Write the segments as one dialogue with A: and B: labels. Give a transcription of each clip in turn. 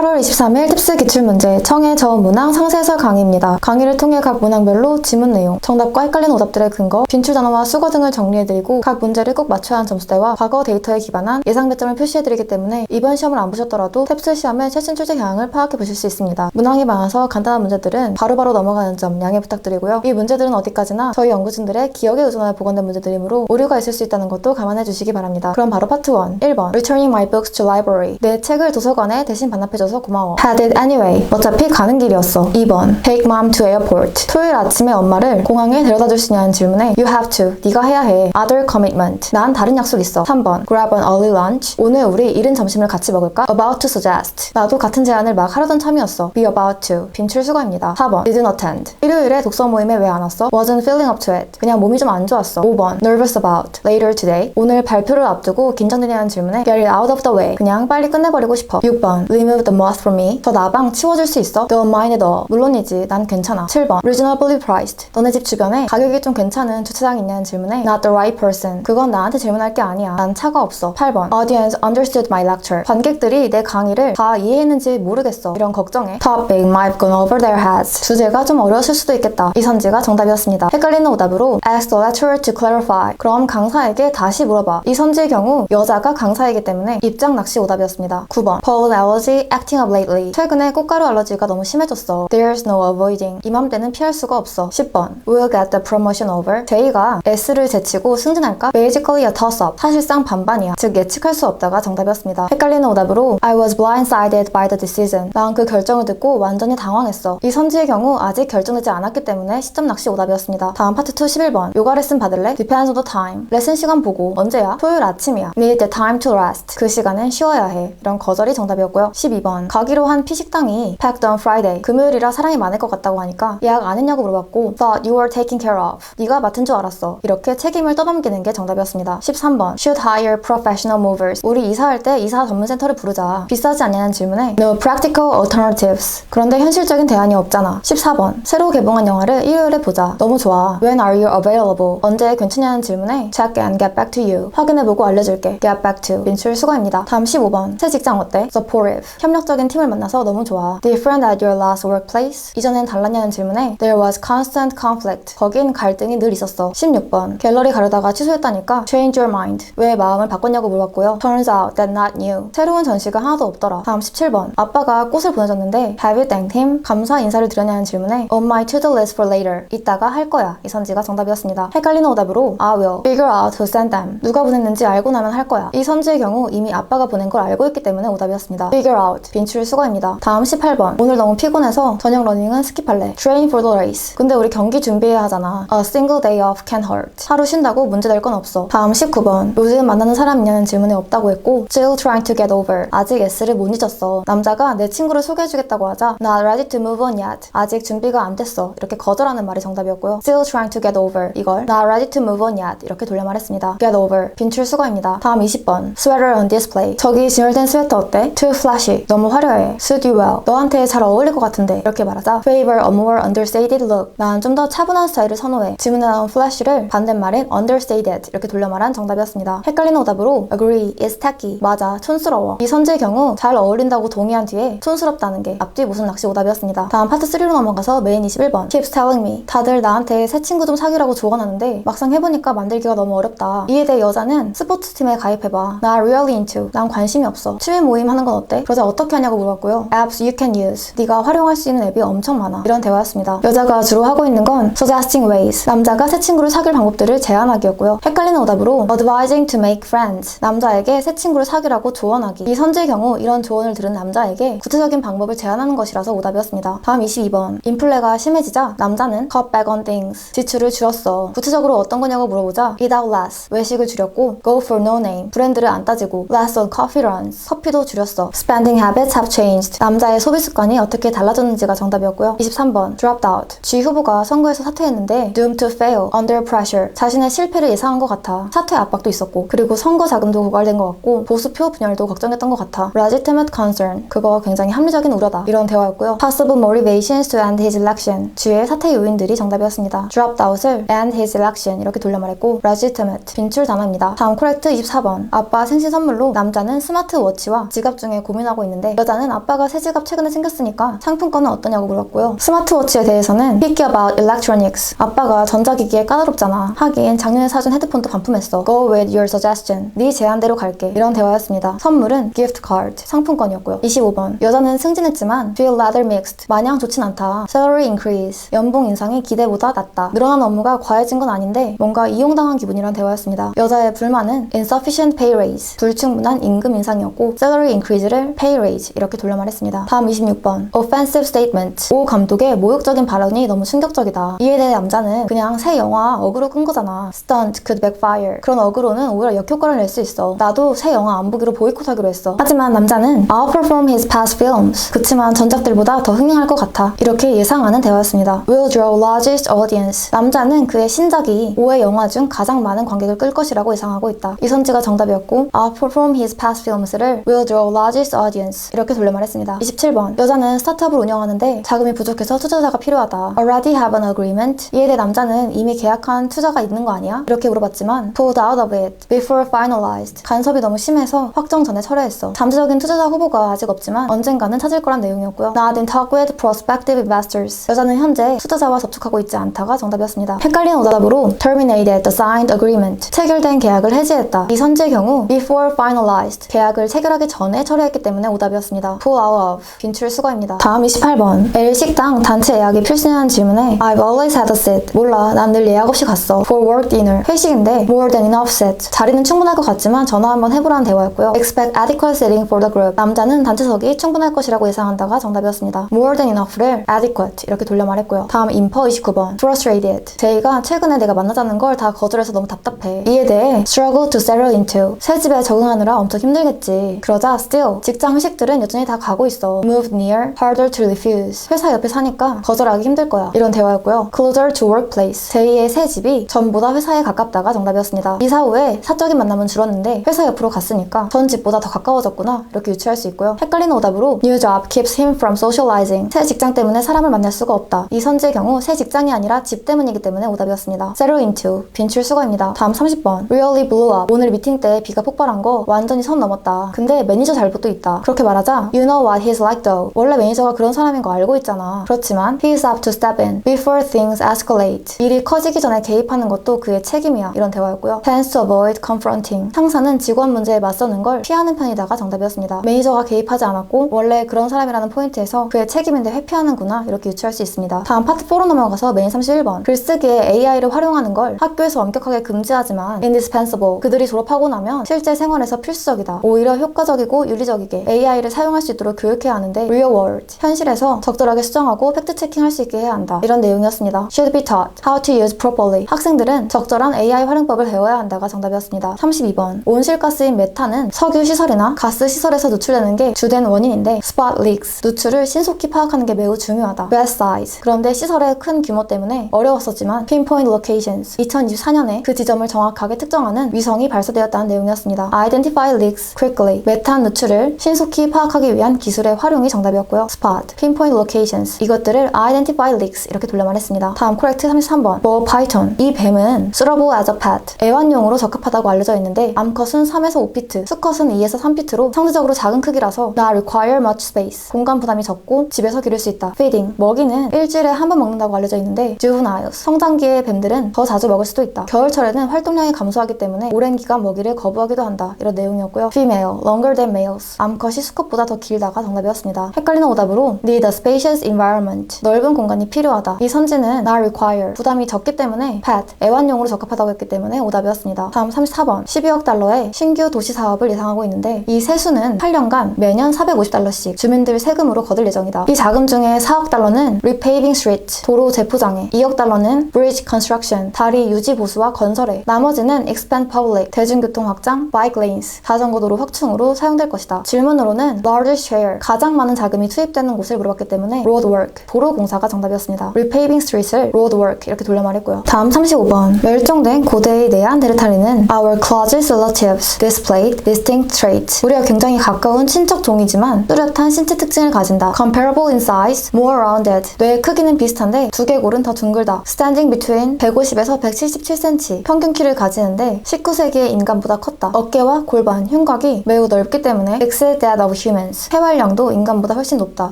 A: 8월 23일 팁스 기출문제 청해 저음 문항 상세해설 강의입니다. 강의를 통해 각 문항별로 지문 내용, 정답과 헷갈리는 오답들의 근거, 빈출 단어와 수거 등을 정리해드리고 각 문제를 꼭 맞춰야 하는 점수대와 과거 데이터에 기반한 예상 배점을 표시해드리기 때문에 이번 시험을 안 보셨더라도 탭스 시험의 최신 출제 경향을 파악해 보실 수 있습니다. 문항이 많아서 간단한 문제들은 바로바로 넘어가는 점 양해 부탁드리고요. 이 문제들은 어디까지나 저희 연구진들의 기억에 의존하여 보건된 문제들이므로 오류가 있을 수 있다는 것도 감안해 주시기 바랍니다. 그럼 바로 파트 1. 1번 Returning my books to library 내 책을 도서관에 대신 반납해줘서 고마워. Had it anyway. 어차피 가는 길이었어. 2번. Take mom to airport. 토요일 아침에 엄마를 공항에 데려다 줄 수 있냐는 질문에 You have to. 네가 해야 해. Other commitment. 난 다른 약속 있어. 3번. Grab an early lunch. 오늘 우리 이른 점심을 같이 먹을까? About to suggest. 나도 같은 제안을 막 하려던 참이었어. Be about to. 빈출 수거입니다. 4번. Didn't attend. 일요일에 독서 모임에 왜 안 왔어? Wasn't feeling up to it. 그냥 몸이 좀 안 좋았어. 5번. Nervous about. Later today. 오늘 발표를 앞두고 긴장되냐는 질문에 Get it out of the way. 그냥 빨리 끝내버리고 싶어. 6번. Remove the moth from me. 저 나방 치워줄 수 있어? Don't mind it all. 물론이지. 난 괜찮아. 7번. Reasonably priced. 너네 집 주변에 가격이 좀 괜찮은 주차장 있냐는 질문에 Not the right person. 그건 나한테 질문할 게 아니야. 난 차가 없어. 8번. Audience understood my lecture. 관객들이 내 강의를 다 이해했는지 모르겠어. 이런 걱정에 Topic might gone over their heads. 주제가 좀 어려웠을 수도 있겠다. 이 선지가 정답이었습니다. 헷갈리는 오답으로 Ask the lecturer to clarify. 그럼 강사에게 다시 물어봐. 이 선지의 경우 여자가 강사이기 때문에 입장 낚시 오답이었습니다. 9번. Pollen allergy acting up lately. 최근에 꽃가루 알러지가 너무 심해졌어. There's no avoiding. 이맘때는 피할 수가 없어. 10번. We'll get the promotion over. 제이가 S를 제치고 승진할까? Basically a toss-up. 사실상 반반이야. 즉 예측할 수 없다가 정답이었습니다. 헷갈리는 오답으로 I was blindsided by the decision. 난 그 결정을 듣고 완전히 당황했어. 이 선지의 경우 아직 결정되지 않았기 때문에 시점 낚시 오답이었습니다. 다음 파트 2 11번. 요가 레슨 받을래? Depends on the time. 레슨 시간 보고 언제야? 토요일 아침이야. Need the time to rest. 그 시간은 쉬어야 해. 이런 거절이 정답이었고요. 12번. 가기로 한 피식당이 packed on Friday. 금요일이라 사람이 많을 것 같다고 하니까 예약 안 했냐고 물어봤고 thought you were taking care of. 네가 맡은 줄 알았어. 이렇게 책임을 떠넘기는 게 정답이었습니다. 13번. Should hire professional movers. 우리 이사할 때 이사 전문센터를 부르자. 비싸지 않냐는 질문에 No practical alternatives. 그런데 현실적인 대안이 없잖아. 14번. 새로 개봉한 영화를 일요일에 보자. 너무 좋아. When are you available? 언제 괜찮냐는 질문에 Check and get back to you. 확인해보고 알려줄게. Get back to. 민출 수고입니다. 다음 15번. 새 직장 어때? Supportive. 협력 적인 팀을 만나서 너무 좋아. Different at your last workplace? 이전엔 달랐냐는 질문에 There was constant conflict. 거긴 갈등이 늘 있었어. 16번. 갤러리 가려다가 취소했다니까 Change your mind. 왜 마음을 바꿨냐고 물어봤고요. Turns out that not new. 새로운 전시가 하나도 없더라. 다음 17번. 아빠가 꽃을 보내줬는데 Have you thanked him? 감사 인사를 드렸냐는 질문에 On my to-do list for later. 이따가 할 거야. 이 선지가 정답이었습니다. 헷갈리는 오답으로 I will figure out who sent them. 누가 보냈는지 알고 나면 할 거야. 이 선지의 경우 이미 아빠가 보낸 걸 알고 있기 때문에 오답이었습니다. Figure out. 빈출 수거입니다. 다음 18번. 오늘 너무 피곤해서 저녁 러닝은 스킵할래. Train for the race. 근데 우리 경기 준비해야 하잖아. A single day off can hurt. 하루 쉰다고 문제 될 건 없어. 다음 19번. 요즘 만나는 사람 있냐는 질문에 없다고 했고 Still trying to get over. 아직 S를 못 잊었어. 남자가 내 친구를 소개해주겠다고 하자 Not ready to move on yet. 아직 준비가 안 됐어. 이렇게 거절하는 말이 정답이었고요. Still trying to get over. 이걸 Not ready to move on yet. 이렇게 돌려 말했습니다. Get over. 빈출 수거입니다. 다음 20번. Sweater on display. 저기 진열된 스웨터 어때? Too flashy. 너무 화려해. Suit you well. 너한테 잘 어울릴 것 같은데. 이렇게 말하자 Favor a more understated look. 난 좀 더 차분한 스타일을 선호해. 질문에 나온 flash를 반대말인 understated. 이렇게 돌려 말한 정답이었습니다. 헷갈리는 오답으로 Agree. Is tacky. 맞아. 촌스러워. 이 선지의 경우 잘 어울린다고 동의한 뒤에 촌스럽다는 게 앞뒤 무슨 낚시 오답이었습니다. 다음 파트 3로 넘어가서 메인 21번. Keeps telling me. 다들 나한테 새 친구 좀 사귀라고 조언하는데 막상 해보니까 만들기가 너무 어렵다. 이에 대해 여자는 스포츠팀에 가입해봐. 나 really into. 난 관심이 없어. 취미 모임 하는 건 어때? 그러자 어떻게 하냐고 물어봤고요. Apps you can use. 네가 활용할 수 있는 앱이 엄청 많아. 이런 대화였습니다. 여자가 주로 하고 있는 건 suggesting ways. 남자가 새 친구를 사귈 방법들을 제안하기였고요. 헷갈리는 오답으로 advising to make friends. 남자에게 새 친구를 사귀라고 조언하기. 이 선지의 경우 이런 조언을 들은 남자에게 구체적인 방법을 제안하는 것이라서 오답이었습니다. 다음 22번. 인플레가 심해지자 남자는 cut back on things. 지출을 줄였어. 구체적으로 어떤 거냐고 물어보자 eat out less. 외식을 줄였고 go for no name. 브랜드를 안 따지고 less on coffee runs. 커피도 줄였어. spending habits have changed. 남자의 소비 습관이 어떻게 달라졌는지가 정답이었고요. 23번. dropped out. G 후보가 선거에서 사퇴했는데 doomed to fail under pressure. 자신의 실패를 예상한 것 같아. 사퇴 압박도 있었고 그리고 선거 자금도 고갈된 것 같고 보수표 분열도 걱정했던 것 같아. legitimate concern. 그거 굉장히 합리적인 우려다. 이런 대화였고요. possible motivations to end his election. G의 사퇴 요인들이 정답이었습니다. dropped out을 end his election 이렇게 돌려 말했고 legitimate 빈출 단어입니다. 다음 코렉트 24번. 아빠 생신 선물로 남자는 스마트워치와 지갑 중에 고민하고 있는데 물어봤는데 여자는 아빠가 새 지갑 최근에 생겼으니까 상품권은 어떠냐고 물었고요. 스마트워치에 대해서는 picky about electronics. 아빠가 전자기기에 까다롭잖아. 하긴 작년에 사준 헤드폰도 반품했어. Go with your suggestion. 네 제안대로 갈게. 이런 대화였습니다. 선물은 gift card. 상품권이었고요. 25번. 여자는 승진했지만 feel rather mixed. 마냥 좋진 않다. salary increase. 연봉 인상이 기대보다 낮다. 늘어난 업무가 과해진 건 아닌데 뭔가 이용당한 기분이란 대화였습니다. 여자의 불만은 insufficient pay raise. 불충분한 임금 인상이었고 salary increase를 pay raise 이렇게 돌려 말 했습니다. 다음 26번. offensive statement. 오 감독의 모욕적인 발언이 너무 충격적이다. 이에 대해 남자는 그냥 새 영화 어그로 끈 거잖아. stunt could backfire. 그런 어그로는 오히려 역효과를 낼 수 있어. 나도 새 영화 안 보기로 보이콧하기로 했어. 하지만 남자는 outperform his past films. 그치만 전작들보다 더 흥행할 것 같아. 이렇게 예상하는 대화였습니다. will draw largest audience. 남자는 그의 신작이 5회 영화 중 가장 많은 관객을 끌 것이라고 예상하고 있다. 이선지가 정답이었고 outperform his past films를 will draw largest audience 이렇게 돌려 말 했습니다. 27번 여자는 스타트업을 운영하는데 자금이 부족해서 투자자가 필요하다. already have an agreement. 이에 대해 남자는 이미 계약한 투자가 있는 거 아니야? 이렇게 물어봤지만 pulled out of it before finalized. 간섭이 너무 심해서 확정 전에 철회했어. 잠재적인 투자자 후보가 아직 없지만 언젠가는 찾을 거란 내용이었고요. Not in talk with prospective investors. 여자는 현재 투자자와 접촉하고 있지 않다가 정답이었습니다. 헷갈리는 오답으로 terminated the signed agreement. 체결된 계약을 해지했다. 이 선지의 경우 before finalized. 계약을 체결하기 전에 철회했기 때문에 오답이었습니다. Pull out of. 빈출 수거입니다. 다음 28번. L 식당 단체 예약이 필수냐는 질문에 I've always had a seat. 몰라. 난 늘 예약 없이 갔어. for work dinner. 회식인데 more than enough seat. 자리는 충분할 것 같지만 전화 한번 해보라는 대화였고요. expect adequate seating for the group. 남자는 단체석이 충분할 것이라고 예상한다가 정답이었습니다. more than enough를 adequate 이렇게 돌려 말했고요. 다음 인퍼 29번. frustrated. 제이가 최근에 내가 만나자는 걸 다 거절해서 너무 답답해. 이에 대해 struggle to settle into. 새 집에 적응하느라 엄청 힘들겠지. 그러자 still 직장 회식들 은 여전히 다 가고 있어. move near, harder to refuse. 회사 옆에 사니까 거절하기 힘들 거야. 이런 대화였고요. closer to workplace. 제이의 새 집이 전보다 회사에 가깝다가 정답이었습니다. 이사 후에 사적인 만남은 줄었는데 회사 옆으로 갔으니까 전 집보다 더 가까워졌구나 이렇게 유추할 수 있고요. 헷갈리는 오답으로 new job keeps him from socializing. 새 직장 때문에 사람을 만날 수가 없다. 이 선지의 경우 새 직장이 아니라 집 때문이기 때문에 오답이었습니다. settle into 빈출 수거입니다. 다음 30번 really blew up. 오늘 미팅 때 비가 폭발한 거 완전히 선 넘었다. 근데 매니저 잘못도 있다. 그렇게 말하 자 you know what he's like though. 원래 매니저가 그런 사람인 거 알고 있잖아. 그렇지만 he's up to step in before things escalate. 일이 커지기 전에 개입하는 것도 그의 책임이야. 이런 대화였고요. tends to avoid confronting. 상사는 직원 문제에 맞서는 걸 피하는 편이다가 정답이었습니다. 매니저가 개입하지 않았고 원래 그런 사람이라는 포인트에서 그의 책임인데 회피하는구나 이렇게 유추할 수 있습니다. 다음 파트 4로 넘어가서 메인 31번 글쓰기에 AI를 활용하는 걸 학교에서 엄격하게 금지하지만 indispensable 그들이 졸업하고 나면 실제 생활에서 필수적이다. 오히려 효과적이고 윤리적이게 AI를 사용할 수 있도록 교육해야 하는데 real world 현실에서 적절하게 수정하고 팩트 체킹할 수 있게 해야 한다. 이런 내용이었습니다. should be taught how to use properly 학생들은 적절한 AI 활용법을 배워야 한다가 정답이었습니다. 32번 온실가스인 메탄은 석유 시설이나 가스 시설에서 누출되는 게 주된 원인인데 spot leaks 누출을 신속히 파악하는 게 매우 중요하다. best size 그런데 시설의 큰 규모 때문에 어려웠었지만 pinpoint locations 2024년에 그 지점을 정확하게 특정하는 위성이 발사되었다는 내용이었습니다. identify leaks quickly 메탄 누출을 신속히 파악하기 위한 기술의 활용이 정답이었고요. spot pinpoint locations 이것들을 identify leaks 이렇게 돌려 말 했습니다. 다음 correct 33번 뭐 python 이 뱀은 suitable as a pet 애완용으로 적합하다고 알려져 있는데 암컷은 3에서 5피트 수컷은 2에서 3피트로 상대적으로 작은 크기라서 not require much space 공간 부담이 적고 집에서 기를 수 있다. feeding 먹이는 일주일에 한 번 먹는다고 알려져 있는데 juveniles 성장기의 뱀들은 더 자주 먹을 수도 있다. 겨울철에는 활동량이 감소하기 때문에 오랜 기간 먹이를 거부하기도 한다. 이런 내용이었고요. female longer than males 암컷이 수컷 보다 더 길다가 정답이었습니다. 헷갈리는 오답으로 need a spacious environment 넓은 공간이 필요하다. 이 선지는 not require 부담이 적기 때문에 pet 애완용으로 적합하다고 했기 때문에 오답이었습니다. 다음 34번 12억 달러의 신규 도시 사업을 예상하고 있는데 이 세수는 8년간 매년 450달러씩 주민들 세금으로 거둘 예정이다. 이 자금 중에 4억 달러는 repaving street 도로 재포장에 2억 달러는 bridge construction 다리 유지 보수와 건설에 나머지는 expand public 대중교통 확장 bike lanes 자전거 도로 확충으로 사용될 것이다. 질문으로는 largest share 가장 많은 자금이 투입되는 곳을 물어봤기 때문에 road work 도로 공사가 정답이었습니다. repaving street을 road work 이렇게 돌려 말했고요. 다음 35번 멸종된 고대의 네안데르탈인은 our closest relatives displayed distinct traits 우리가 굉장히 가까운 친척 종이지만 뚜렷한 신체 특징을 가진다. comparable in size, more rounded 뇌의 크기는 비슷한데 두개골은 더 둥글다. standing between 150에서 177cm 평균 키를 가지는데 19세기의 인간보다 컸다. 어깨와 골반, 흉곽이 매우 넓기 때문에 excelled at of humans. 폐활량도 인간보다 훨씬 높다.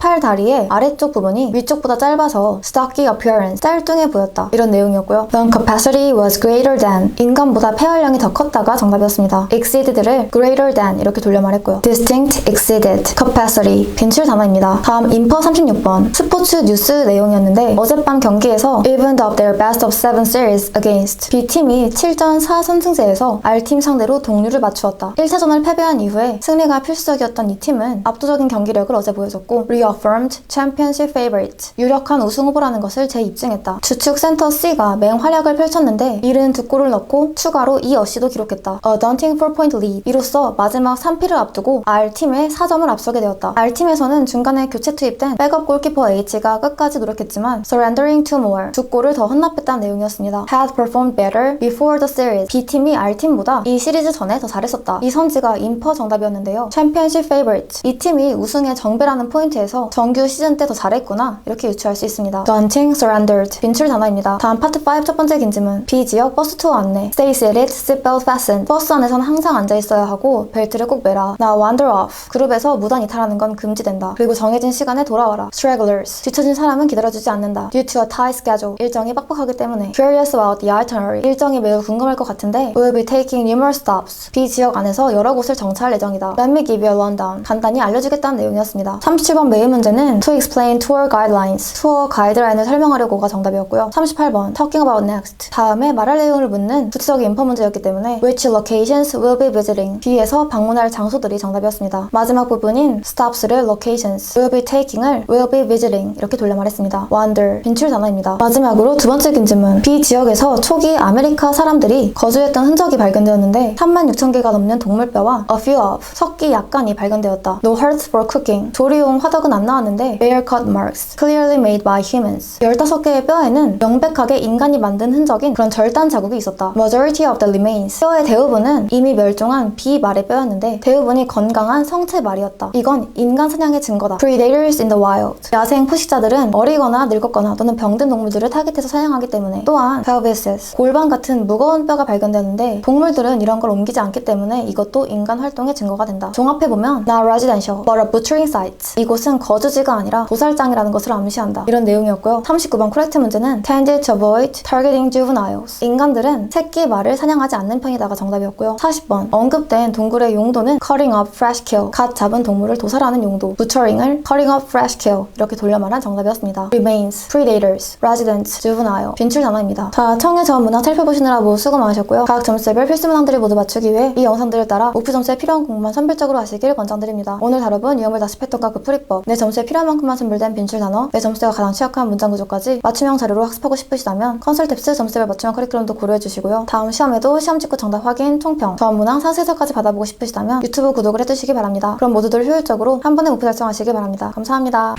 A: 팔 다리의 아래쪽 부분이 위쪽보다 짧아서 stocky appearance, 짤뚱해 보였다. 이런 내용이었고요. lung capacity was greater than. 인간보다 폐활량이 더 컸다가 정답이었습니다. exceeded를 greater than 이렇게 돌려 말했고요. distinct, exceeded, capacity. 빈출 단어입니다. 다음 인퍼 36번. 스포츠 뉴스 내용이었는데 어젯밤 경기에서 evened up their best of seven series against B팀이 7전 4 선승제에서 R팀 상대로 동률을 맞추었다. 1차전을 패배한 이후에 승리가 필수적이었던 이 팀은 압도적인 경기력을 어제 보여줬고 reaffirmed championship favorite 유력한 우승 후보라는 것을 재입증했다. 주축 센터 C가 맹활약을 펼쳤는데 72골을 넣고 추가로 2어시도 기록했다. A daunting 4-point lead 이로써 마지막 3피를 앞두고 R팀에 4점을 앞서게 되었다. R팀에서는 중간에 교체 투입된 백업 골키퍼 H가 끝까지 노력했지만 surrendering two more 두 골을 더 헌납했다는 내용이었습니다. had performed better before the series B팀이 R팀보다 이 시리즈 전에 더 잘했었다. 이 선지가 인퍼 정답이었는데요. 챔피언십 이 팀이 우승의 정배라는 포인트에서 정규 시즌 때 더 잘했구나 이렇게 유추할 수 있습니다. daunting, surrendered 빈출 단어입니다. 다음 파트 5 첫 번째 긴지문 B 지역 버스 투어 안내 Stay seated, seatbelt fastened 버스 안에선 항상 앉아 있어야 하고 벨트를 꼭 매라. 나 wander off 그룹에서 무단 이탈하는 건 금지된다. 그리고 정해진 시간에 돌아와라. stragglers 뒤처진 사람은 기다려주지 않는다. due to a tight schedule 일정이 빡빡하기 때문에 curious about the itinerary 일정이 매우 궁금할 것 같은데 will be taking numerous stops B 지역 안에서 여러 곳을 정차할 예정이다. Let me give you a rundown 간단히 알려주겠다는 내용이었습니다. 37번 메인 문제는 to explain tour guidelines 투어 가이드라인을 설명하려고가 정답이었고요. 38번 talking about next 다음에 말할 내용을 묻는 구체적인 인포 문제였기 때문에 which locations will be visiting B에서 방문할 장소들이 정답이었습니다. 마지막 부분인 stops를 locations will be taking을 will be visiting 이렇게 돌려 말했습니다. wander 빈출 단어입니다. 마지막으로 두 번째 긴지문 B 지역에서 초기 아메리카 사람들이 거주했던 흔적이 발견되었는데 3만 6천 개가 넘는 동물뼈와 a few of 석기 약간이 발견되었다. No hearts for cooking 조리용 화덕은 안 나왔는데 bare cut marks clearly made by humans 15개의 뼈에는 명백하게 인간이 만든 흔적인 그런 절단 자국이 있었다. Majority of the remains 뼈의 대부분은 이미 멸종한 비말의 뼈였는데 대부분이 건강한 성체 말이었다. 이건 인간 사냥의 증거다. Predators in the wild 야생 포식자들은 어리거나 늙었거나 또는 병든 동물들을 타깃해서 사냥하기 때문에 또한 pelvises 골반 같은 무거운 뼈가 발견되는데 동물들은 이런 걸 옮기지 않기 때문에 이것도 인간 활동의 증거가 된다. 종합해보면 not residential but a butchering site 이곳은 거주지가 아니라 도살장이라는 것을 암시한다. 이런 내용이었고요. 39번 코렉트 문제는 tended to avoid targeting juveniles 인간들은 새끼 말을 사냥하지 않는 편이다가 정답이었고요. 40번 언급된 동굴의 용도는 cutting up fresh kill 갓 잡은 동물을 도살하는 용도 butchering을 cutting up fresh kill 이렇게 돌려 말한 정답이었습니다. remains, predators, residents, juvenile 빈출 단어입니다. 자, 청의 전 문항 살펴보시느라 수고 많으셨고요. 각 점수별 필수 문항들을 모두 맞추기 위해 이 영상들을 따라 오프 점수에 필요한 공부만 선별적으로 하시길 권장드립니다. 오늘 다뤄본 위험을 다습했던과 그 풀이법, 내 점수에 필요한 만큼만 선별된 빈출 단어, 내 점수대가 가장 취약한 문장 구조까지 맞춤형 자료로 학습하고 싶으시다면 컨설탭스 점수별 맞춤형 커리큘럼도 고려해 주시고요. 다음 시험에도 시험 직후 정답 확인, 총평, 전 문항 상세서까지 받아보고 싶으시다면 유튜브 구독을 해주시기 바랍니다. 그럼 모두들 효율적으로 한 번에 목표 달성하시길 바랍니다. 감사합니다.